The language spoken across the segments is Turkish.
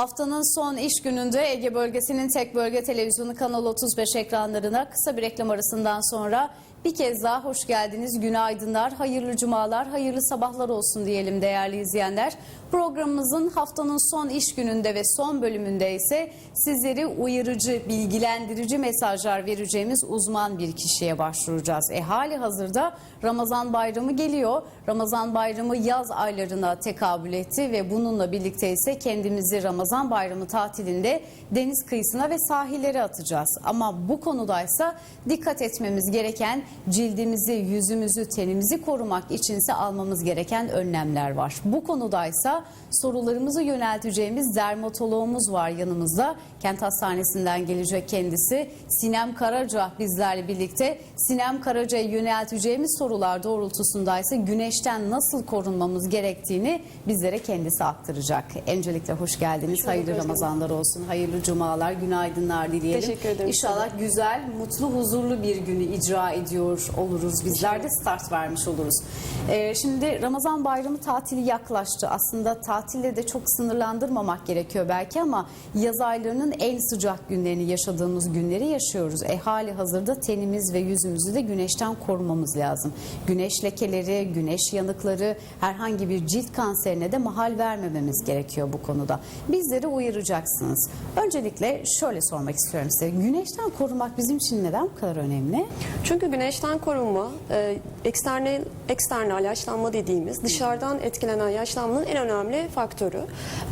Haftanın son iş gününde Ege bölgesinin tek bölge televizyonu Kanal 35 ekranlarına kısa bir reklam arasından sonra bir kez daha hoş geldiniz. Günaydınlar, hayırlı cumalar, hayırlı sabahlar olsun diyelim değerli izleyenler. Programımızın haftanın son iş gününde ve son bölümünde ise sizleri uyarıcı, bilgilendirici mesajlar vereceğimiz uzman bir kişiye başvuracağız. E hali hazırda Ramazan bayramı geliyor. Ramazan bayramı yaz aylarına tekabül etti ve bununla birlikte ise kendimizi Ramazan bayramı tatilinde deniz kıyısına ve sahillere atacağız. Ama bu konudaysa dikkat etmemiz gereken cildimizi, yüzümüzü, tenimizi korumak içinse almamız gereken önlemler var. Bu konudaysa sorularımızı yönelteceğimiz dermatoloğumuz var yanımızda. Kent Hastanesi'nden gelecek kendisi. Sinem Karaca bizlerle birlikte. Sinem Karaca'ya yönelteceğimiz sorular doğrultusundaysa güneşten nasıl korunmamız gerektiğini bizlere kendisi aktaracak. Öncelikle hoş geldiniz. Hayırlı Ramazanlar olsun. Hayırlı cumalar, günaydınlar dileyelim. Teşekkür ederim. İnşallah güzel, mutlu, huzurlu bir günü icra ediyor oluruz. Bizler de start vermiş oluruz. Ee, şimdi Ramazan bayramı tatili yaklaştı. Aslında tatille de çok sınırlandırmamak gerekiyor belki ama yaz aylarının en sıcak günlerini yaşadığımız günleri yaşıyoruz. E hali hazırda tenimiz ve yüzümüzü de güneşten korumamız lazım. Güneş lekeleri, güneş yanıkları, herhangi bir cilt kanserine de mahal vermememiz gerekiyor bu konuda. Bizleri uyaracaksınız. Öncelikle şöyle sormak istiyorum size. Güneşten korumak bizim için neden bu kadar önemli? Çünkü güneşten korunma, e, eksternal, eksternal yaşlanma dediğimiz dışarıdan etkilenen yaşlanmanın en önemli faktörü.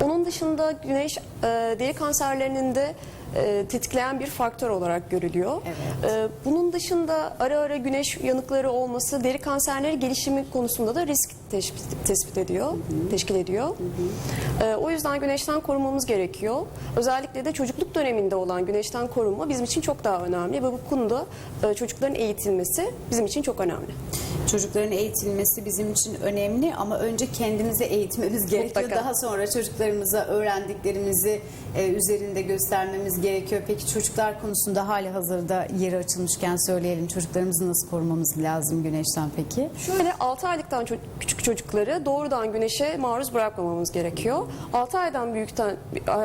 Onun dışında güneş e, deri kanserlerinin de e, tetikleyen bir faktör olarak görülüyor. Evet. E, bunun dışında ara ara güneş yanıkları olması deri kanserleri gelişimi konusunda da risk tespit ediyor, teşkil ediyor. E, o yüzden güneşten korunmamız gerekiyor. Özellikle de çocukluk döneminde olan güneşten korunma bizim için çok daha önemli ve bu konuda e, çocukların eğitilmesi bizim için çok önemli. Çocukların eğitilmesi bizim için önemli ama önce kendimizi eğitmemiz gerekiyor. Mutlaka. Daha sonra çocuklarımıza öğrendiklerimizi e, üzerinde göstermemiz gerekiyor. Peki çocuklar konusunda hali hazırda yeri açılmışken söyleyelim. Çocuklarımızı nasıl korumamız lazım güneşten peki? Şöyle 6 aylıktan ço- küçük çocukları doğrudan güneşe maruz bırakmamamız gerekiyor. 6 aydan büyükten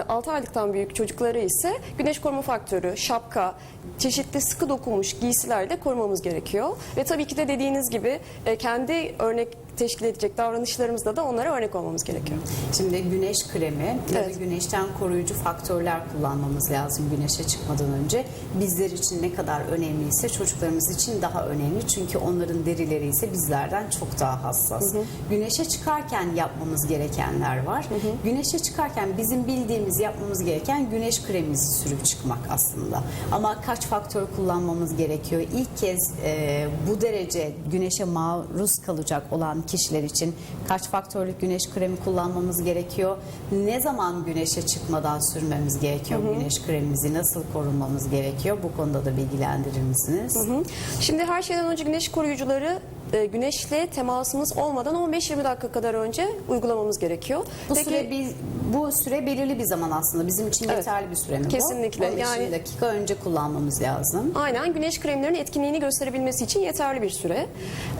6 aylıktan büyük çocukları ise güneş koruma faktörü, şapka, çeşitli sıkı dokunmuş giysilerle korumamız gerekiyor. Ve tabii ki de dediğiniz gibi kendi örnek teşkil edecek davranışlarımızda da onlara örnek olmamız gerekiyor. Şimdi güneş kremi ya da Evet. güneşten koruyucu faktörler kullanmamız lazım güneşe çıkmadan önce. Bizler için ne kadar önemliyse çocuklarımız için daha önemli. Çünkü onların derileri ise bizlerden çok daha hassas. Güneşe çıkarken yapmamız gerekenler var. Güneşe çıkarken bizim bildiğimiz yapmamız gereken güneş kremimizi sürüp çıkmak aslında. Ama kaç faktör kullanmamız gerekiyor? İlk kez e, bu derece güneşe maruz kalacak olan kişiler için kaç faktörlük güneş kremi kullanmamız gerekiyor? Ne zaman güneşe çıkmadan sürmemiz gerekiyor güneş kremimizi? Nasıl korunmamız gerekiyor? Bu konuda da bilgilendirir misiniz? Hı. Şimdi her şeyden önce güneş koruyucuları e, güneşle temasımız olmadan 15-20 dakika kadar önce uygulamamız gerekiyor. Bu Peki- süre bir, bu süre belirli bir zaman aslında. Bizim için Evet. yeterli bir süre mi bu? Kesinlikle. 15 Yani- dakika önce kullanmamız lazım. Aynen güneş kremlerinin etkinliğini gösterebilmesi için yeterli bir süre.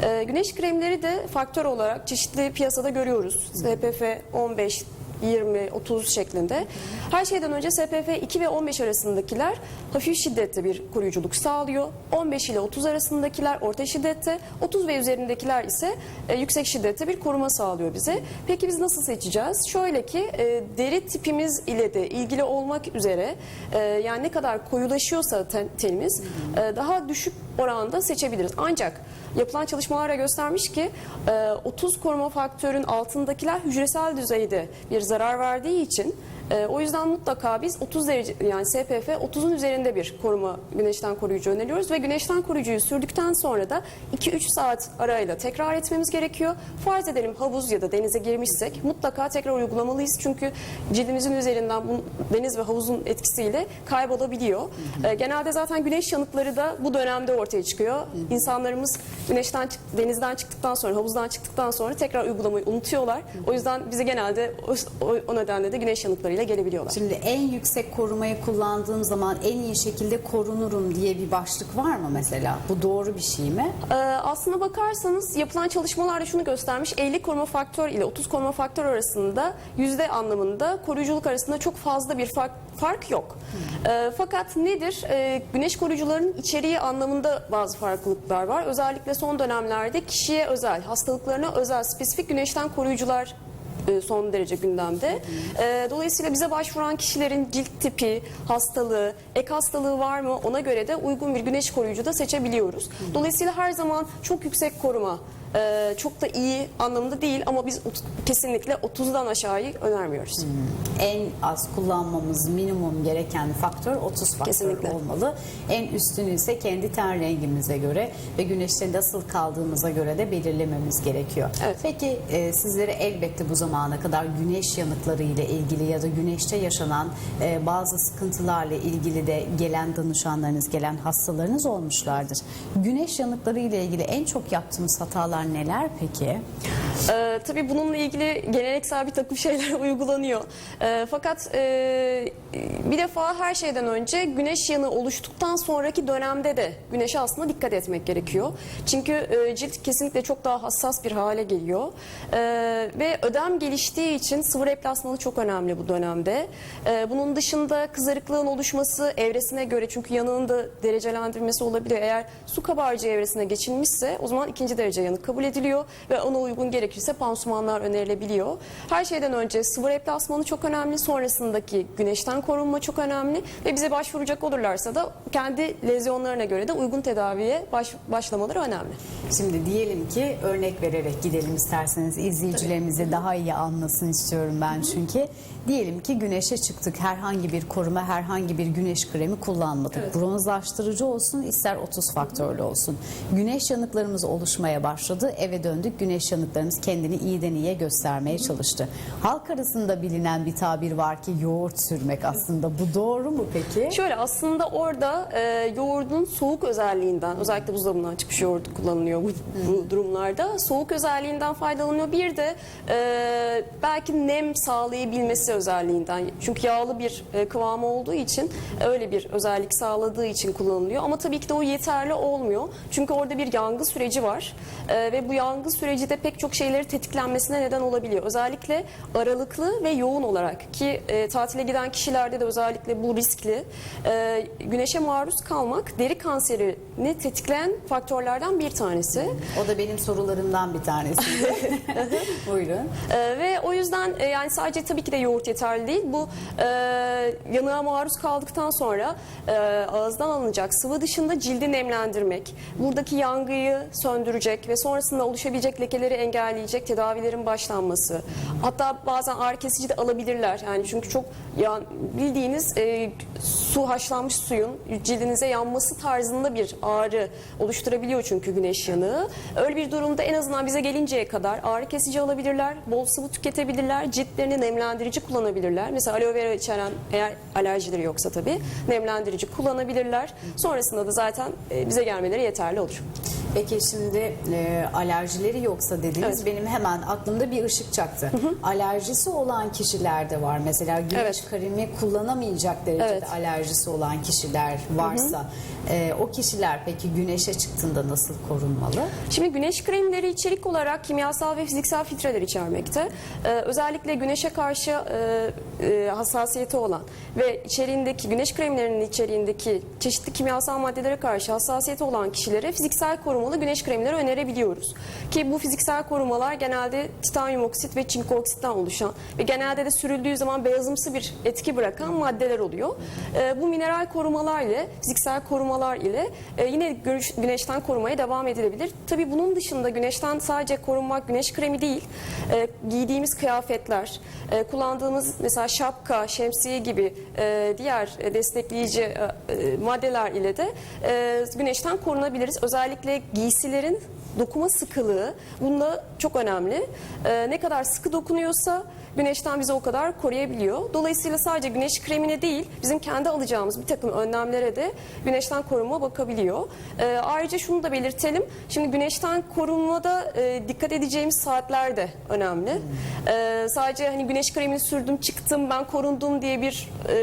Ee, güneş kremleri de faktör olarak çeşitli piyasada görüyoruz. SPF 15, 20, 30 şeklinde. Her şeyden önce SPF 2 ve 15 arasındakiler hafif şiddette bir koruyuculuk sağlıyor. 15 ile 30 arasındakiler orta şiddette, 30 ve üzerindekiler ise e, yüksek şiddette bir koruma sağlıyor bize. Peki biz nasıl seçeceğiz? Şöyle ki e, deri tipimiz ile de ilgili olmak üzere e, yani ne kadar koyulaşıyorsa ten- tenimiz e, daha düşük oranda seçebiliriz. Ancak yapılan çalışmalarla göstermiş ki e, 30 koruma faktörün altındakiler hücresel düzeyde bir zarar verdiği için e, o yüzden mutlaka biz 30 derece yani SPF 30'un üzerinde bir koruma güneşten koruyucu öneriyoruz ve güneşten koruyucuyu sürdükten sonra da 2-3 saat arayla tekrar etmemiz gerekiyor. Farz edelim havuz ya da denize girmişsek mutlaka tekrar uygulamalıyız çünkü cildimizin üzerinden bu deniz ve havuzun etkisiyle kaybolabiliyor. E, genelde zaten güneş yanıkları da bu dönemde ortaya çıkıyor. İnsanlarımız güneşten denizden çıktıktan sonra havuzdan çıktıktan sonra tekrar uygulamayı unutuyorlar. O yüzden bize genelde o, o nedenle de güneş yanıklarıyla hale gelebiliyorlar. Şimdi en yüksek korumayı kullandığım zaman en iyi şekilde korunurum diye bir başlık var mı mesela? Bu doğru bir şey mi? Ee, aslına bakarsanız yapılan çalışmalarda şunu göstermiş. 50 koruma faktör ile 30 koruma faktör arasında yüzde anlamında koruyuculuk arasında çok fazla bir fark, fark yok. Ee, fakat nedir? Ee, güneş koruyucuların içeriği anlamında bazı farklılıklar var. Özellikle son dönemlerde kişiye özel, hastalıklarına özel spesifik güneşten koruyucular e, son derece gündemde. E, Dolayısıyla bize başvuran kişilerin cilt tipi, hastalığı, ek hastalığı var mı ona göre de uygun bir güneş koruyucu da seçebiliyoruz. Dolayısıyla her zaman çok yüksek koruma, e, çok da iyi anlamında değil ama biz kesinlikle 30'dan aşağıyı önermiyoruz. En az kullanmamız minimum gereken faktör 30 faktör Kesinlikle. olmalı. En üstünü ise kendi ten rengimize göre ve güneşte nasıl kaldığımıza göre de belirlememiz gerekiyor. Evet. Peki e, sizlere elbette bu zamana kadar güneş yanıkları ile ilgili ya da güneşte yaşanan e, bazı sıkıntılarla ilgili de gelen danışanlarınız, gelen hastalarınız olmuşlardır. Güneş yanıkları ile ilgili en çok yaptığımız hatalar neler peki? Ee, tabii bununla ilgili geleneksel bir takım şeyler uygulanıyor. Ee, fakat e, bir defa her şeyden önce güneş yanığı oluştuktan sonraki dönemde de güneşe aslında dikkat etmek gerekiyor. Çünkü e, cilt kesinlikle çok daha hassas bir hale geliyor. Ee, ve ödem geliştiği için sıvı replasmanı çok önemli bu dönemde. Ee, bunun dışında kızarıklığın oluşması evresine göre çünkü yanığın da derecelendirmesi olabiliyor. Eğer su kabarcığı evresine geçilmişse o zaman ikinci derece yanık kabul ediliyor ve ona uygun gerekirse pansumanlar önerilebiliyor. Her şeyden önce sıvı replasmanı çok önemli. Sonrasındaki güneşten korunma çok önemli ve bize başvuracak olurlarsa da kendi lezyonlarına göre de uygun tedaviye baş- başlamaları önemli. Şimdi diyelim ki örnek vererek gidelim isterseniz izleyicilerimizi daha iyi anlasın istiyorum ben çünkü. Diyelim ki güneşe çıktık herhangi bir koruma herhangi bir güneş kremi kullanmadık. Bronzlaştırıcı olsun ister 30 faktörlü olsun. Güneş yanıklarımız oluşmaya başladı eve döndük güneş yanıklarımız kendini iyiden iyiye göstermeye çalıştı. Halk arasında bilinen bir tabir var ki yoğurt sürmek aslında bu doğru mu peki? Şöyle aslında orada e, yoğurdun soğuk özelliğinden özellikle buzdolabından çıkmış yoğurt kullanılıyor bu, bu durumlarda. Soğuk özelliğinden faydalanıyor. Bir de e, belki nem sağlayabilmesi özelliğinden. Çünkü yağlı bir e, kıvamı olduğu için öyle bir özellik sağladığı için kullanılıyor. Ama tabii ki de o yeterli olmuyor. Çünkü orada bir yangı süreci var. E, ve bu yangı süreci de pek çok şeyleri tetiklenmesine neden olabiliyor. Özellikle aralıklı ve yoğun olarak ki e, tatile giden kişilerde de özellikle bu riskli. E, güneşe maruz kalmak deri kanserini tetikleyen faktörlerden bir tanesi. O da benim sorularımdan bir tanesiydi. Buyurun. Ee, ve o yüzden e, yani sadece tabii ki de yoğurt yeterli değil. Bu e, yanığa maruz kaldıktan sonra e, ağızdan alınacak sıvı dışında cildi nemlendirmek, buradaki yangıyı söndürecek ve sonrasında oluşabilecek lekeleri engelleyecek tedavilerin başlanması. Hatta bazen ağrı kesici de alabilirler. Yani çünkü çok ya, bildiğiniz e, su haşlanmış suyun cildinize yanması tarzında bir ağrı oluşturabiliyor çünkü güneş yanığı. Öyle bir durumda en azından bize gelinceye kadar ağrı kesici alabilirler, bol sıvı tüketebilirler, ciltlerini nemlendirici kullanabilirler. Mesela aloe vera içeren eğer alerjileri yoksa tabii nemlendirici kullanabilirler. Sonrasında da zaten e, bize gelmeleri yeterli olur. Peki şimdi e, alerjileri yoksa dediniz Evet. benim hemen aklımda bir ışık çaktı. Alerjisi olan kişiler de var. Mesela güneş Evet. kremi kullanamayacak derecede Evet. alerjisi olan kişiler varsa e, o kişiler peki güneşe çıktığında nasıl korunmalı? Şimdi güneş kremleri içerik olarak kimyasal ve fiziksel filtreler içermekte. Ee, özellikle güneşe karşı e, e, hassasiyeti olan ve içeriğindeki güneş kremlerinin içeriğindeki çeşitli kimyasal maddelere karşı hassasiyeti olan kişilere fiziksel korumalı güneş kremleri önerebiliyoruz. Ki bu fiziksel korumalar genelde titanyum oksit ve çinko oksitten oluşan ve genelde de sürüldüğü zaman beyazımsı bir etki bırakan maddeler oluyor. Ee, bu mineral korumalar ile fiziksel korumalar ile e, yine güneş- güneşten korumaya devam edilebilir. Tabii bunun dışında güneşten sadece korunmak güneş kremi değil, e, giydiğimiz kıyafetler, e, kullandığımız mesela şapka, şemsiye gibi e, diğer e, destekleyici e, e, maddeler ile de e, güneşten korunabiliriz. Özellikle giysilerin dokuma sıkılığı bunda çok önemli. Ee, ne kadar sıkı dokunuyorsa güneşten bizi o kadar koruyabiliyor. Dolayısıyla sadece güneş kremine değil bizim kendi alacağımız bir takım önlemlere de güneşten korunma bakabiliyor. Ee, ayrıca şunu da belirtelim. Şimdi güneşten korunmada e, dikkat edeceğimiz saatler de önemli. Ee, sadece hani güneş kremini sürdüm çıktım ben korundum diye bir e,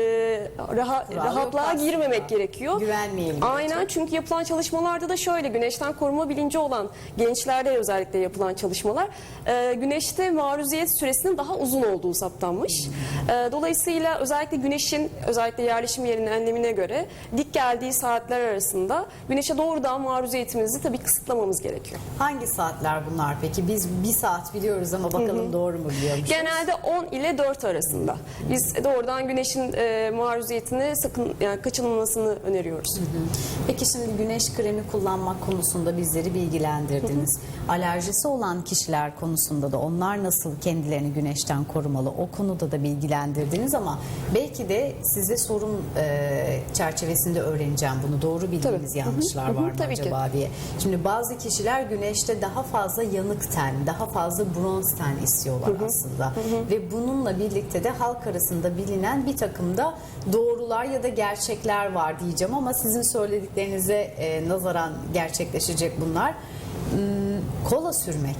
raha- yok rahatlığa aslında. girmemek gerekiyor. Güvenmeyelim. Aynen çünkü yapılan çalışmalarda da şöyle güneşten koruma bilinci olan gençlerde özellikle yapılan çalışmalar e, güneşte maruziyet süresinin daha uzun olduğu saptanmış. E, dolayısıyla özellikle güneşin özellikle yerleşim yerinin enlemine göre dik geldiği saatler arasında güneşe doğrudan maruziyetimizi tabii kısıtlamamız gerekiyor. Hangi saatler bunlar peki? Biz bir saat biliyoruz ama bakalım doğru mu biliyormuşuz? Genelde 10 ile 4 arasında. Biz doğrudan güneşin e, maruziyetini sakın yani kaçınılmasını öneriyoruz. Peki şimdi güneş kremi kullanmak konusunda bizleri bilgilendirdiniz. Alerjisi olan kişiler konusunda da onlar nasıl kendilerini güneşten korumalı o konuda da bilgilendirdiniz ama belki de size sorun e, çerçevesinde öğreneceğim bunu. Doğru bildiğiniz Tabii. yanlışlar Hı hı, var mı tabii ki. acaba diye. Şimdi bazı kişiler güneşte daha fazla yanık ten, daha fazla bronz ten istiyorlar aslında. Ve bununla birlikte de halk arasında bilinen bir takım da doğrular ya da gerçekler var diyeceğim ama sizin söylediklerinize e, nazaran gerçekleşecek bunlar. Hmm, Kola sürmek,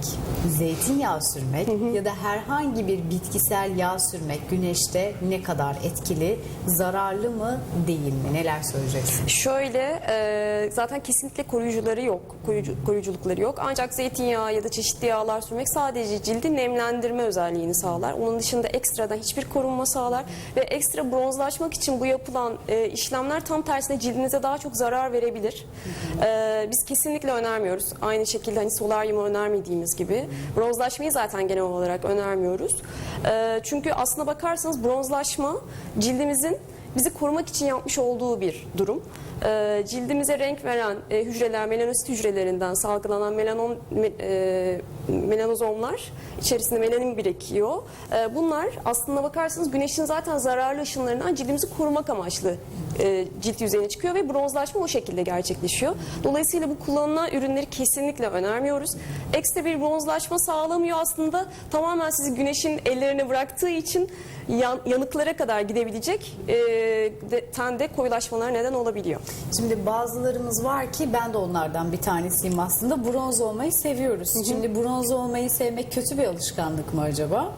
zeytinyağı sürmek ya da herhangi bir bitkisel yağ sürmek güneşte ne kadar etkili, zararlı mı değil mi? Neler söyleyeceksiniz? Şöyle e, zaten kesinlikle koruyucuları yok, koruyucu, koruyuculukları yok. Ancak zeytinyağı ya da çeşitli yağlar sürmek sadece cildi nemlendirme özelliğini sağlar. Onun dışında ekstradan hiçbir korunma sağlar ve ekstra bronzlaşmak için bu yapılan e, işlemler tam tersine cildinize daha çok zarar verebilir. E, biz kesinlikle önermiyoruz. Aynı şekilde hani solaryumu önermediğimiz gibi bronzlaşmayı zaten genel olarak önermiyoruz. E, çünkü aslına bakarsanız bronzlaşma cildimizin bizi korumak için yapmış olduğu bir durum. Ee, cildimize renk veren e, hücreler, melanosit hücrelerinden salgılanan melanom, me- e, melanozomlar içerisinde melanin birikiyor. Ee, bunlar aslında bakarsanız güneşin zaten zararlı ışınlarından cildimizi korumak amaçlı e, cilt yüzeyine çıkıyor ve bronzlaşma o şekilde gerçekleşiyor. Dolayısıyla bu kullanılan ürünleri kesinlikle önermiyoruz. Ekstra bir bronzlaşma sağlamıyor aslında. Tamamen sizi güneşin ellerine bıraktığı için yan- yanıklara kadar gidebilecek e, de, tende koyulaşmalar neden olabiliyor. Şimdi bazılarımız var ki ben de onlardan bir tanesiyim aslında. Bronz olmayı seviyoruz. Şimdi bronz olmayı sevmek kötü bir alışkanlık mı acaba?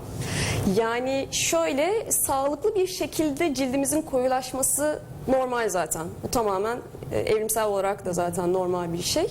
Yani şöyle sağlıklı bir şekilde cildimizin koyulaşması normal zaten. Bu tamamen e, evrimsel olarak da zaten normal bir şey.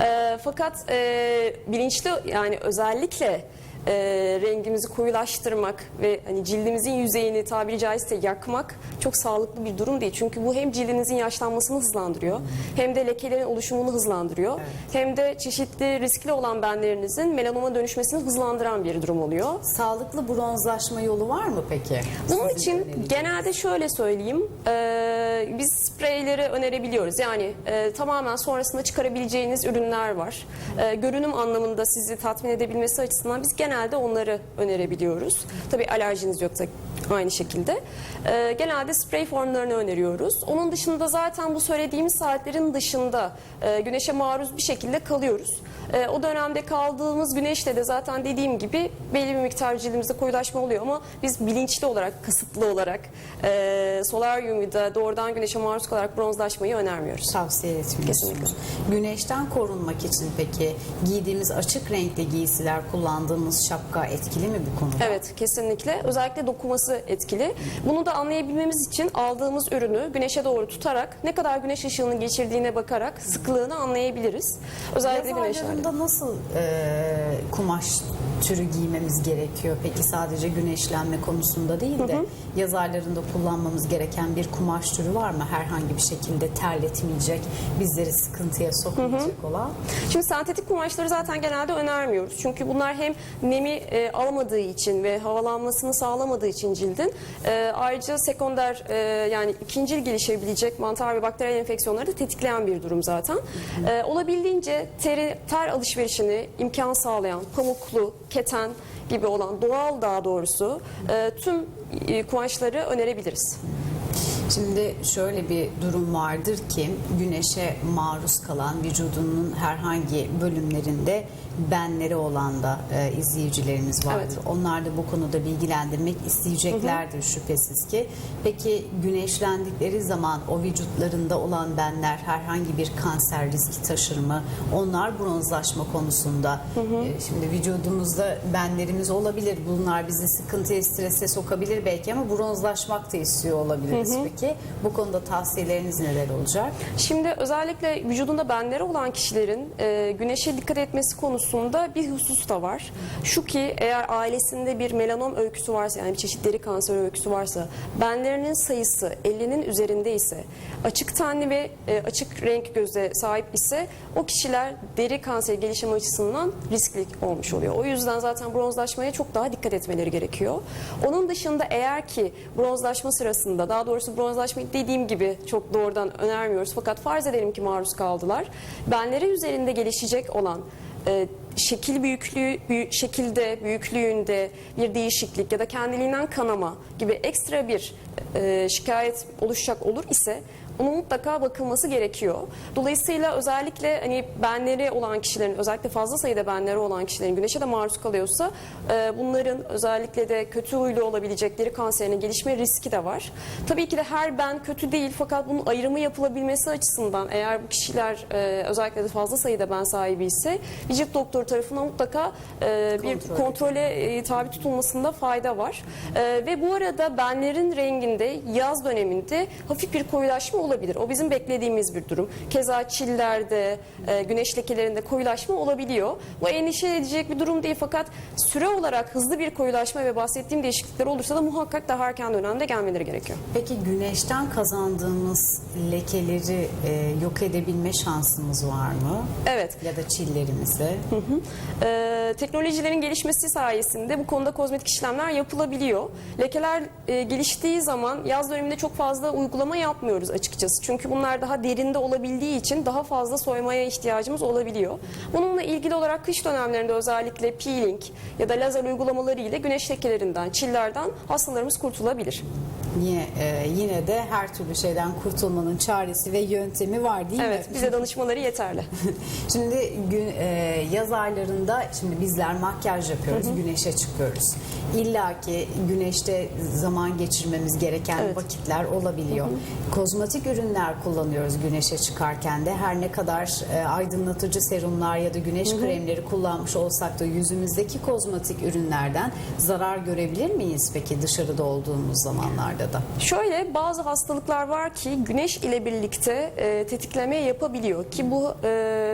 E, fakat e, bilinçli yani özellikle e, rengimizi koyulaştırmak ve hani cildimizin yüzeyini tabiri caizse yakmak çok sağlıklı bir durum değil. Çünkü bu hem cildinizin yaşlanmasını hızlandırıyor hem de lekelerin oluşumunu hızlandırıyor. Hem de çeşitli riskli olan benlerinizin melanoma dönüşmesini hızlandıran bir durum oluyor. Sağlıklı bronzlaşma yolu var mı peki? Bunun Sizin için öneriniz. genelde şöyle söyleyeyim, e, biz spreyleri önerebiliyoruz. Yani e, tamamen sonrasında çıkarabileceğiniz ürünler var. E, görünüm anlamında sizi tatmin edebilmesi açısından biz genelde onları önerebiliyoruz. Tabii alerjiniz yoksa aynı şekilde. E, genelde sprey formlarını öneriyoruz. Onun dışında zaten bu söylediğimiz saatlerin dışında e, güneşe maruz bir şekilde kalıyoruz. E, o dönemde kaldığımız güneşte de zaten dediğim gibi belli bir miktar cildimizde koyulaşma oluyor ama biz bilinçli olarak, kasıtlı olarak e, solaryumu da doğrudan güneşe maruz kalarak bronzlaşmayı önermiyoruz. tavsiye etmiyorsunuz. Güneşten korunmak için peki giydiğimiz açık renkli giysiler, kullandığımız şapka etkili mi bu konuda? Evet kesinlikle. Özellikle dokuması etkili. Bunu da anlayabilmemiz için aldığımız ürünü güneşe doğru tutarak ne kadar güneş ışığının geçirdiğine bakarak sıklığını anlayabiliriz. Özellikle Yaz güneşlerde. aylarında nasıl e, kumaş türü giymemiz gerekiyor? Peki sadece güneşlenme konusunda değil de yaz aylarında kullanmamız gereken bir kumaş türü var mı? Herhangi bir şekilde terletmeyecek, bizleri sıkıntıya sokmayacak olan. Şimdi sentetik kumaşları zaten genelde önermiyoruz. Çünkü bunlar hem nemi e, almadığı için ve havalanmasını sağlamadığı için cildin e, ayrıca sekonder e, yani ikincil gelişebilecek mantar ve bakteriyel enfeksiyonları da tetikleyen bir durum zaten. E, olabildiğince teri, ter alışverişini imkan sağlayan pamuklu, keten gibi olan doğal daha doğrusu e, tüm e, kumaşları önerebiliriz. Şimdi şöyle bir durum vardır ki güneşe maruz kalan vücudunun herhangi bölümlerinde benleri olan da e, izleyicilerimiz vardır. Evet. Onlar da bu konuda bilgilendirmek isteyeceklerdir şüphesiz ki. Peki güneşlendikleri zaman o vücutlarında olan benler herhangi bir kanser riski taşır mı? Onlar bronzlaşma konusunda e, şimdi vücudumuzda benlerimiz olabilir. Bunlar bizi sıkıntıya, strese sokabilir belki ama bronzlaşmak da istiyor olabiliriz peki. Bu konuda tavsiyeleriniz neler olacak? Şimdi özellikle vücudunda benleri olan kişilerin e, güneşe dikkat etmesi konusunda bir husus da var. Şu ki eğer ailesinde bir melanom öyküsü varsa yani bir çeşit deri kanseri öyküsü varsa benlerinin sayısı 50'nin üzerinde ise açık tenli ve e, açık renk göze sahip ise o kişiler deri kanseri gelişimi açısından riskli olmuş oluyor. O yüzden zaten bronzlaşmaya çok daha dikkat etmeleri gerekiyor. Onun dışında eğer ki bronzlaşma sırasında daha doğrusu bronzlaşmayı dediğim gibi çok doğrudan önermiyoruz fakat farz edelim ki maruz kaldılar. Benleri üzerinde gelişecek olan e, şekil büyüklüğü büyü- şekilde büyüklüğünde bir değişiklik ya da kendiliğinden kanama gibi ekstra bir e, şikayet oluşacak olur ise onun mutlaka bakılması gerekiyor. Dolayısıyla özellikle hani benleri olan kişilerin özellikle fazla sayıda benleri olan kişilerin güneşe de maruz kalıyorsa e, bunların özellikle de kötü huylu olabilecekleri kanserine gelişme riski de var. Tabii ki de her ben kötü değil fakat bunun ayrımı yapılabilmesi açısından eğer bu kişiler e, özellikle de fazla sayıda ben sahibi ise cilt doktoru tarafından mutlaka e, bir Kontrol kontrole e, tabi tutulmasında fayda var. E, ve bu arada benlerin renginde yaz döneminde hafif bir koyulaşma olabilir. O bizim beklediğimiz bir durum. Keza çillerde, e, güneş lekelerinde koyulaşma olabiliyor. Bu endişe edecek bir durum değil fakat süre olarak hızlı bir koyulaşma ve bahsettiğim değişiklikler olursa da muhakkak daha erken dönemde gelmeleri gerekiyor. Peki güneşten kazandığımız lekeleri e, yok edebilme şansımız var mı? Evet. Ya da çillerimizi? Ee, teknolojilerin gelişmesi sayesinde bu konuda kozmetik işlemler yapılabiliyor. Lekeler e, geliştiği zaman yaz döneminde çok fazla uygulama yapmıyoruz açıkçası. Çünkü bunlar daha derinde olabildiği için daha fazla soymaya ihtiyacımız olabiliyor. Bununla ilgili olarak kış dönemlerinde özellikle peeling ya da lazer uygulamaları ile güneş lekelerinden, çillerden hastalarımız kurtulabilir. Yine, e, yine de her türlü şeyden kurtulmanın çaresi ve yöntemi var değil Evet, mi? bize danışmaları yeterli. Şimdi gün, e, yaz aylarında şimdi bizler makyaj yapıyoruz, güneşe çıkıyoruz. İlla ki güneşte zaman geçirmemiz gereken Evet. vakitler olabiliyor. Kozmetik ürünler kullanıyoruz güneşe çıkarken de. Her ne kadar e, aydınlatıcı serumlar ya da güneş kremleri kullanmış olsak da yüzümüzdeki kozmetik ürünlerden zarar görebilir miyiz peki dışarıda olduğumuz zamanlarda da? Şöyle bazı hastalıklar var ki güneş ile birlikte e, tetikleme yapabiliyor ki bu e,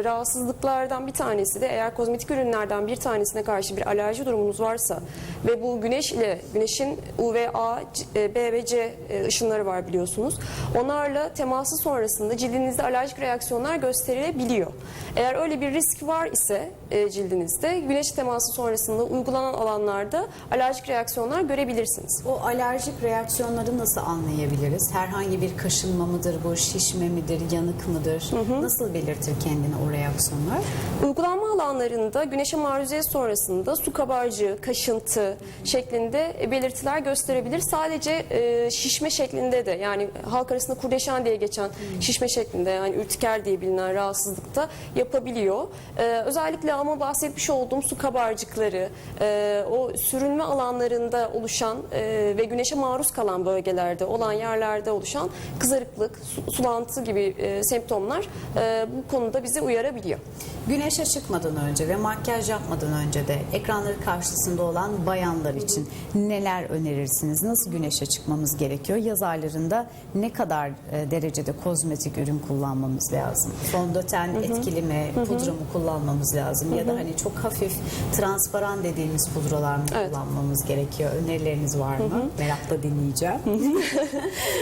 rahatsızlıklardan bir tanesi de eğer kozmetik ürünlerden bir tanesine karşı bir alerji durumunuz varsa ve bu güneş ile güneşin UVA, e, B ve C e, ışınları var biliyorsunuz. Onlarla teması sonrasında cildinizde alerjik reaksiyonlar gösterilebiliyor. Eğer öyle bir risk var ise e, cildinizde güneş teması sonrasında uygulanan alanlarda alerjik reaksiyonlar görebilirsiniz. O alerjik reaksiyonları nasıl anlayabiliriz? Herhangi bir kaşınma mıdır bu, şişme midir, yanık mıdır? Nasıl belirtir kendini o reaksiyonlar? Uygulanma alanlarında güneşe maruziyet sonrasında su kabarcığı, kaşıntı şeklinde belirtiler gösterebilir. Sadece e, şişme şeklinde de yani halk arasında kurdeşen diye geçen şişme şeklinde yani ürtiker diye bilinen rahatsızlıkta yapabiliyor. E, özellikle ama bahsetmiş olduğum su kabarcıkları, e, o sürünme alanlarında oluşan e, ve güneşe maruz kalan bölgelerde olan yerlerde oluşan kızarıklık, su- sulantı gibi e, semptomlar e, bu konuda bizi uyarabiliyor. Güneşe çıkmadan önce ve makyaj yapmadan önce de ekranları karşısında olan bayanlar için neler önerirsiniz? Nasıl güneşe çıkmamız gerekiyor? Yaz aylarında ne kadar e, derecede kozmetik ürün kullanmamız lazım? Fondöten etkili mi, pudra mı kullanmamız lazım? Ya da hani çok hafif transparan dediğimiz pudralar mı Evet. kullanmamız gerekiyor? Önerileriniz var mı? Merakla dinleyeceğim.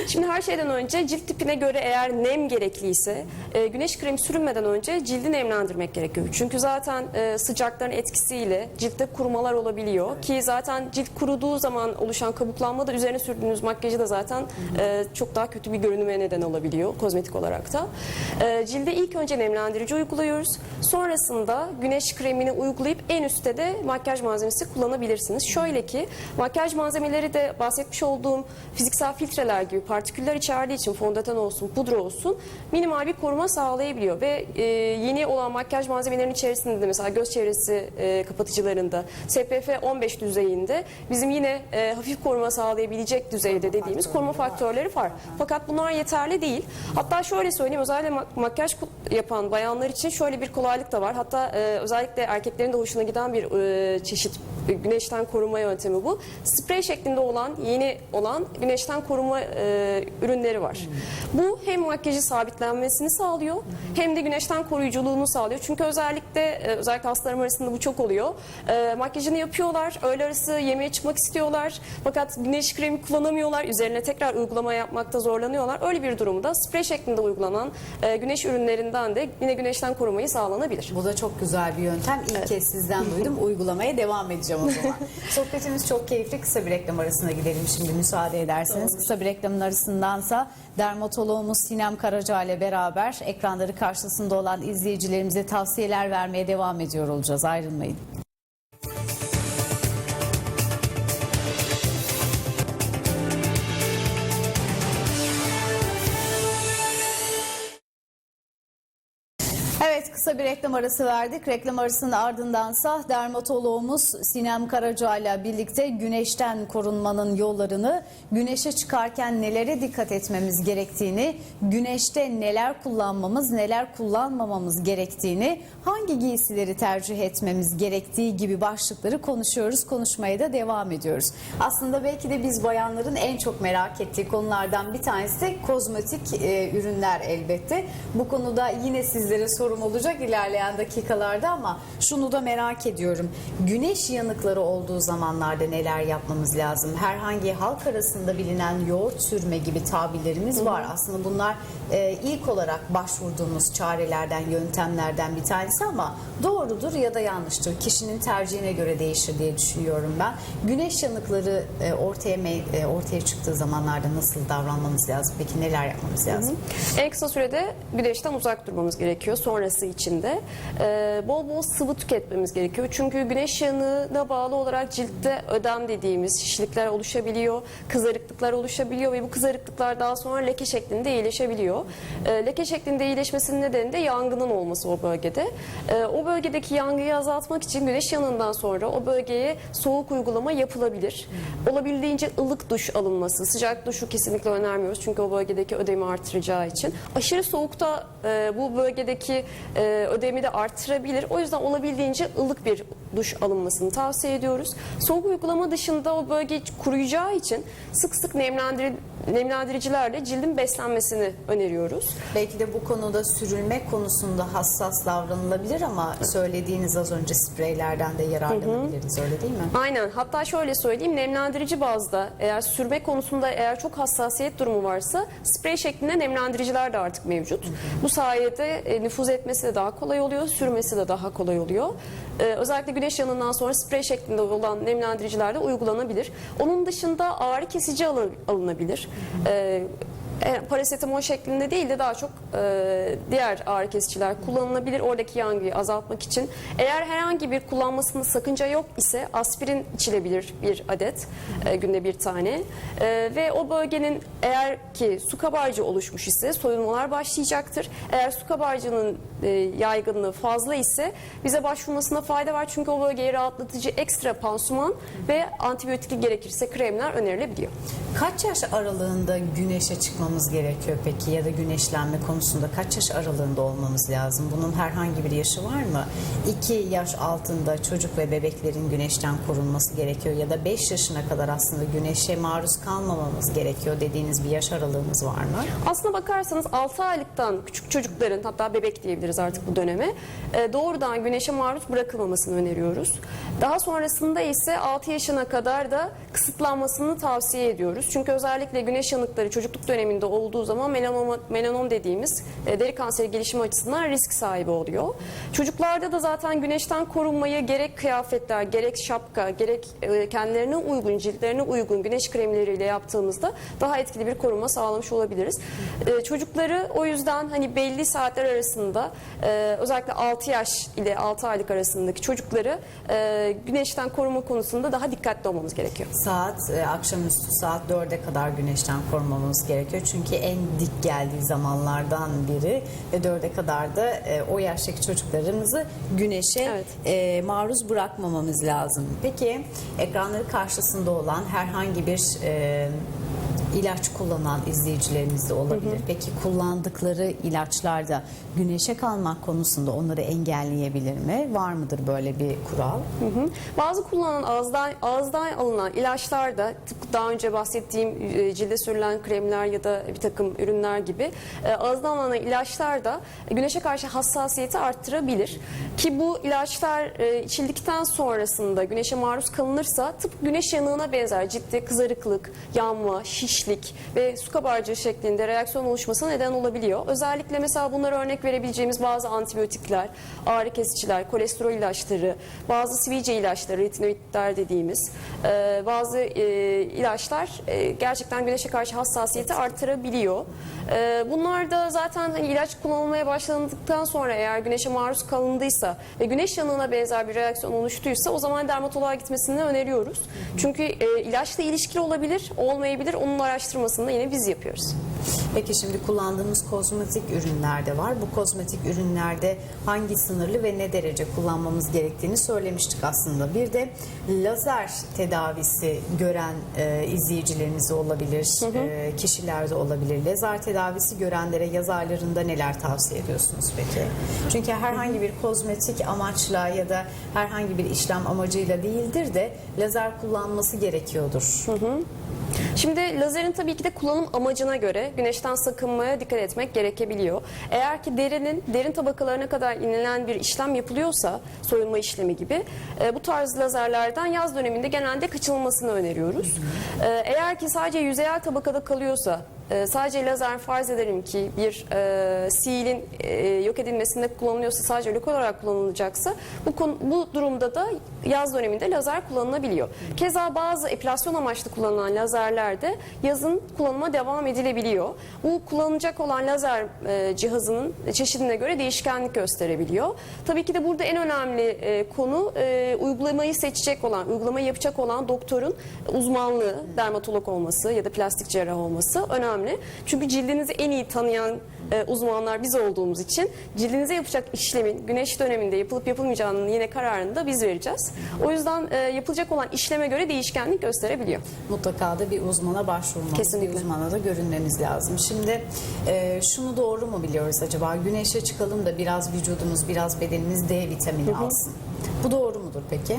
Şimdi her şeyden önce cilt tipine göre eğer nem gerekliyse e, güneş kremi sürünmeden önce cildi nemlendirmek gerekiyor. Çünkü zaten e, sıcakların etkisiyle ciltte kurumalar olabiliyor ki zaten cilt kuruduğu zaman oluşan kabuklanma da üzerine sürdüğünüz makyajı da zaten e, çok daha kötü bir görünüme neden olabiliyor kozmetik olarak da. E, cilde ilk önce nemlendirici uyguluyoruz. Sonrasında güneş kremini uygulayıp en üstte de makyaj malzemesi kullanabilirsiniz. Şöyle ki makyaj malzemeleri de bahsetmiş olduğum fiziksel filtreler gibi partiküller içerdiği için fondöten olsun, pudra olsun minimal bir koruma sağlayabiliyor ve e, yeni olan makyaj malzemelerinin içerisinde de mesela göz çevresi e, kapatıcılarında SPF 15 düzeyinde bizim yine e, hafif koruma sağlayabilecek düzeyde dediğimiz koruma faktörleri var. Fakat bunlar yeterli değil. Hatta şöyle söyleyeyim özellikle mak- makyaj yapan bayanlar için şöyle bir kolaylık da var. Hatta e, özellikle erkeklerin de hoşuna giden bir e, çeşit e, güneşten koruma yöntemi bu. Sprey şeklinde olan yeni olan güneşten koruma e, ürünleri var. Bu hem makyajı sabitlenmesini sağlıyor hem de güneşten koruyuculuğunu sağlıyor. Çünkü özellikle e, özellikle hastalarım arasında bu çok oluyor. E, makyajını yapıyorlar, öğle arası yemeğe çıkmak istiyorlar. Fakat güneş kremi kullanamıyorlar. Üzerine tekrar uygulama yapmakta zorlanıyorlar. Öyle bir durumda sprey şeklinde uygulanan e, güneş ürünlerinden de yine güneşten korumayı sağlanabilir. Bu da çok güzel bir yöntem. İlk kez sizden duydum. Uygulamaya devam edeceğim o zaman. Sohbetimiz çok keyifli. Kısa bir reklam arasına gidelim şimdi müsaade ederseniz. Kısa bir reklamın arasındansa dermatoloğumuz Sinem Karaca ile beraber ekranları karşısında olan izleyicilerimize tavsiyeler vermeye devam ediyor olacağız. Ayrılmayın. Evet kısa bir reklam arası verdik. Reklam arasının ardındansa dermatoloğumuz Sinem Karaca ile birlikte güneşten korunmanın yollarını, güneşe çıkarken nelere dikkat etmemiz gerektiğini, güneşte neler kullanmamız, neler kullanmamamız gerektiğini, hangi giysileri tercih etmemiz gerektiği gibi başlıkları konuşuyoruz. Konuşmaya da devam ediyoruz. Aslında belki de biz bayanların en çok merak ettiği konulardan bir tanesi de kozmetik e, ürünler elbette. Bu konuda yine sizlere sorum olacak ilerleyen dakikalarda ama şunu da merak ediyorum. Güneş yanıkları olduğu zamanlarda neler yapmamız lazım? Herhangi halk arasında bilinen yoğurt sürme gibi tabirlerimiz var. Aslında bunlar e, ilk olarak başvurduğumuz çarelerden, yöntemlerden bir tanesi ama doğrudur ya da yanlıştır. Kişinin tercihine göre değişir diye düşünüyorum ben. Güneş yanıkları e, ortaya e, ortaya çıktığı zamanlarda nasıl davranmamız lazım? Peki neler yapmamız lazım? En kısa sürede güneşten uzak durmamız gerekiyor. Sonrası için de Ee, bol bol sıvı tüketmemiz gerekiyor. Çünkü güneş yanığına bağlı olarak ciltte ödem dediğimiz şişlikler oluşabiliyor, kızarıklıklar oluşabiliyor ve bu kızarıklıklar daha sonra leke şeklinde iyileşebiliyor. Ee, leke şeklinde iyileşmesinin nedeni de yangının olması o bölgede. Ee, o bölgedeki yangıyı azaltmak için güneş yanığından sonra o bölgeye soğuk uygulama yapılabilir. Olabildiğince ılık duş alınması, sıcak duşu kesinlikle önermiyoruz çünkü o bölgedeki ödemi artıracağı için. Aşırı soğukta e, bu bölgedeki e, ödemi de artırabilir. O yüzden olabildiğince ılık bir duş alınmasını tavsiye ediyoruz. Soğuk uygulama dışında o bölge kuruyacağı için sık sık nemlendir nemlendiricilerle cildin beslenmesini öneriyoruz. Belki de bu konuda sürülme konusunda hassas davranılabilir ama söylediğiniz az önce spreylerden de yararlanabiliriz öyle değil mi? Aynen. Hatta şöyle söyleyeyim nemlendirici bazda eğer sürme konusunda eğer çok hassasiyet durumu varsa sprey şeklinde nemlendiriciler de artık mevcut. Bu sayede e, nüfuz etmesi de daha kolay oluyor, sürmesi de daha kolay oluyor. Ee, özellikle güneş yanından sonra sprey şeklinde olan nemlendiriciler de uygulanabilir. Onun dışında ağrı kesici alın- alınabilir. Ee, e, parasetamol şeklinde değil de daha çok e, diğer ağrı kesiciler kullanılabilir. Oradaki yangıyı azaltmak için. Eğer herhangi bir kullanmasında sakınca yok ise aspirin içilebilir bir adet e, günde bir tane. E, ve o bölgenin eğer ki su kabarcığı oluşmuş ise soyulmalar başlayacaktır. Eğer su kabarcığının e, yaygınlığı fazla ise bize başvurmasına fayda var. Çünkü o bölgeye rahatlatıcı ekstra pansuman ve antibiyotikli gerekirse kremler önerilebiliyor. Kaç yaş aralığında güneşe çıkmamız gerekiyor peki ya da güneşlenme konusunda kaç yaş aralığında olmamız lazım? Bunun herhangi bir yaşı var mı? 2 yaş altında çocuk ve bebeklerin güneşten korunması gerekiyor ya da 5 yaşına kadar aslında güneşe maruz kalmamamız gerekiyor dediğiniz bir yaş aralığımız var mı? Aslına bakarsanız 6 aylıktan küçük çocukların hatta bebek diyebiliriz artık bu döneme e, doğrudan güneşe maruz bırakılmamasını öneriyoruz. Daha sonrasında ise 6 yaşına kadar da kısıtlanmasını tavsiye ediyoruz. Çünkü özellikle güneş yanıkları çocukluk döneminde olduğu zaman melanom, melanom dediğimiz e, deri kanseri gelişimi açısından risk sahibi oluyor. Çocuklarda da zaten güneşten korunmayı gerek kıyafetler, gerek şapka, gerek e, kendilerine uygun, ciltlerine uygun güneş kremleriyle yaptığımızda daha etkili bir koruma sağlamış olabiliriz. E, Çocukları o yüzden hani belli saatler arasında e, özellikle 6 yaş ile 6 aylık arasındaki çocukları e, güneşten koruma konusunda daha dikkatli olmamız gerekiyor. Saat e, akşamüstü saat 4'e kadar güneşten korumamız gerekiyor. Çünkü en dik geldiği zamanlardan biri ve 4'e kadar da e, o yaştaki çocuklarımızı güneşe Evet. e, maruz bırakmamamız lazım. Peki ekranları karşısında olan herhangi bir e, ilaç kullanan izleyicilerimiz de olabilir. Peki kullandıkları ilaçlarda güneşe kalmak konusunda onları engelleyebilir mi? Var mıdır böyle bir kural? Hı hı. Bazı kullanılan ağızdan, ağızdan alınan ilaçlar da tıpkı daha önce bahsettiğim e, cilde sürülen kremler ya da bir takım ürünler gibi e, ağızdan alınan ilaçlar da güneşe karşı hassasiyeti arttırabilir. Ki bu ilaçlar e, içildikten sonrasında güneşe maruz kalınırsa tıpkı güneş yanığına benzer ciltte kızarıklık, yanma, şişlik ve su kabarcığı şeklinde reaksiyon oluşmasına neden olabiliyor. Özellikle mesela bunlara örnek verebileceğimiz bazı antibiyotikler, ağrı kesiciler, kolesterol ilaçları, bazı sivilce ilaçları, retinoidler dediğimiz e, bazı e, ilaçlar e, gerçekten güneşe karşı hassasiyeti artırabiliyor. E, bunlar da zaten hani ilaç kullanılmaya başlandıktan sonra eğer güneşe maruz kalındıysa ve güneş yanığına benzer bir reaksiyon oluştuysa o zaman dermatoloğa gitmesini öneriyoruz. Çünkü e, ilaçla ilişkili olabilir, olmayabilir. Onun araştırmasını da yine biz yapıyoruz. Peki şimdi kullandığımız kozmetik ürünler de var. Bu kozmetik ürünlerde hangi sınırlı ve ne derece kullanmamız gerektiğini söylemiştik aslında. Bir de lazer tedavisi gören e, izleyicilerimiz olabilir, e, kişiler de olabilir. Lazer tedavisi görenlere yazarlarında neler tavsiye ediyorsunuz peki? Çünkü herhangi bir kozmetik amaçla ya da herhangi bir işlem amacıyla değildir de lazer kullanması gerekiyordur. Şimdi lazerin tabii ki de kullanım amacına göre güneşten sakınmaya dikkat etmek gerekebiliyor. Eğer ki derinin derin tabakalarına kadar inilen bir işlem yapılıyorsa soyunma işlemi gibi e, bu tarz lazerlerden yaz döneminde genelde kaçınılmasını öneriyoruz. E, eğer ki sadece yüzeyel tabakada kalıyorsa e, sadece lazer farz edelim ki bir e, siilin e, yok edilmesinde kullanılıyorsa sadece lokal olarak kullanılacaksa bu konu, bu durumda da yaz döneminde lazer kullanılabiliyor. Keza bazı epilasyon amaçlı kullanılan lazerlerde yazın kullanıma devam edilebiliyor. Bu kullanılacak olan lazer e, cihazının çeşidine göre değişkenlik gösterebiliyor. Tabii ki de burada en önemli e, konu e, uygulamayı seçecek olan, uygulamayı yapacak olan doktorun uzmanlığı, dermatolog olması ya da plastik cerrah olması önemli. Çünkü cildinizi en iyi tanıyan e, uzmanlar biz olduğumuz için cildinize yapacak işlemin güneş döneminde yapılıp yapılmayacağının yine kararını da biz vereceğiz. O yüzden e, yapılacak olan işleme göre değişkenlik gösterebiliyor. mutlaka da bir uzmana başvurmamız, Kesinlikle. bir uzmana da görünmemiz lazım. Şimdi e, şunu doğru mu biliyoruz acaba? Güneşe çıkalım da biraz vücudumuz, biraz bedenimiz D vitamini alsın. Bu doğru mudur peki?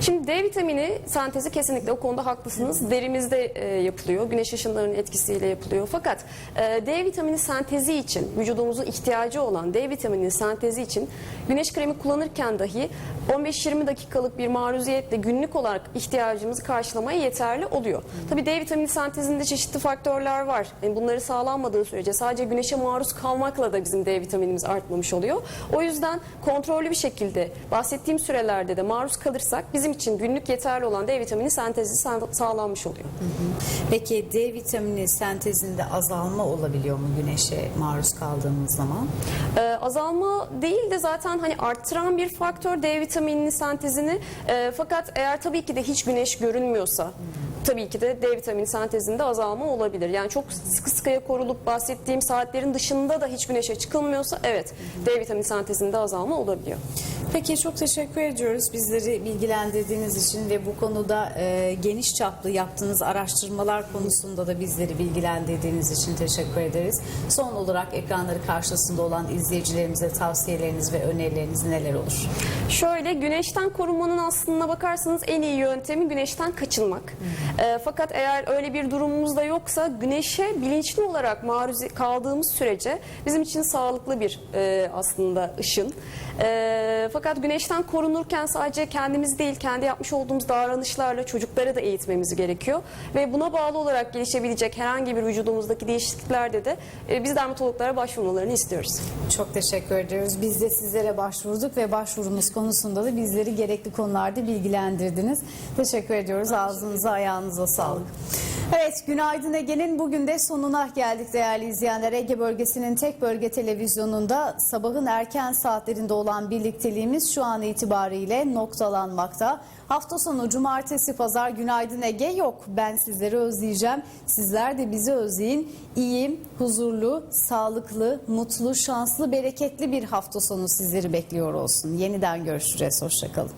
Şimdi D vitamini sentezi kesinlikle o konuda haklısınız. Derimizde e, yapılıyor. Güneş ışınlarının etkisiyle yapılıyor. Fakat e, D vitamini sentezi için vücudumuzun ihtiyacı olan D vitamini sentezi için güneş kremi kullanırken dahi 15-20 dakikalık bir maruziyetle günlük olarak ihtiyacımızı karşılamaya yeterli oluyor. Tabii D vitamini sentezinde çeşitli faktörler var. Yani bunları sağlanmadığı sürece sadece güneşe maruz kalmakla da bizim D vitaminimiz artmamış oluyor. O yüzden kontrollü bir şekilde bahsettiğim sürelerde de maruz kalırsak bizim için günlük yeterli olan D vitamini sentezi sağ- sağlanmış oluyor. Peki D vitamini sentezinde azalma olabiliyor mu güneşe maruz kaldığımız zaman? Ee, azalma değil de zaten hani arttıran bir faktör D vitamininin sentezini. Ee, fakat eğer tabii ki de hiç güneş görünmüyorsa tabii ki de D vitamini sentezinde azalma olabilir. Yani çok sıkı sıkıya korulup bahsettiğim saatlerin dışında da hiç güneşe çıkılmıyorsa evet D vitamini sentezinde azalma olabiliyor. Peki çok teşekkür ediyoruz bizleri bilgilendirdiğiniz için ve bu konuda e, geniş çaplı yaptığınız araştırmalar konusunda da bizleri bilgilendirdiğiniz için teşekkür ederiz. Son olarak ekranları karşısında olan izleyicilerimize tavsiyeleriniz ve önerileriniz neler olur? Şöyle güneşten korunmanın aslında bakarsanız en iyi yöntemi güneşten kaçınmak. Ee, fakat eğer öyle bir durumumuz da yoksa güneşe bilinçli olarak maruz kaldığımız sürece bizim için sağlıklı bir e, aslında ışın. E, fakat güneşten korunurken sadece kendimiz değil, kendi yapmış olduğumuz davranışlarla çocukları da eğitmemiz gerekiyor. Ve buna bağlı olarak gelişebilecek herhangi bir vücudumuzdaki değişikliklerde de e, biz dermatologlara başvurmalarını istiyoruz. Çok teşekkür ediyoruz. Biz de sizlere başvurduk ve başvurumuz konusunda da bizleri gerekli konularda bilgilendirdiniz. Teşekkür ediyoruz. Ağzınıza ayağınıza sağlık. Evet, Günaydın Ege'nin bugün de sonuna geldik değerli izleyenler. Ege bölgesinin tek bölge televizyonunda sabahın erken saatlerinde olan birlikteliğimiz şu an itibariyle noktalanmakta. Hafta sonu cumartesi pazar Günaydın Ege yok. Ben sizleri özleyeceğim. Sizler de bizi özleyin. İyi, huzurlu, sağlıklı, mutlu, şanslı, bereketli bir hafta sonu sizleri bekliyor olsun. Yeniden görüşeceğiz. Hoşçakalın.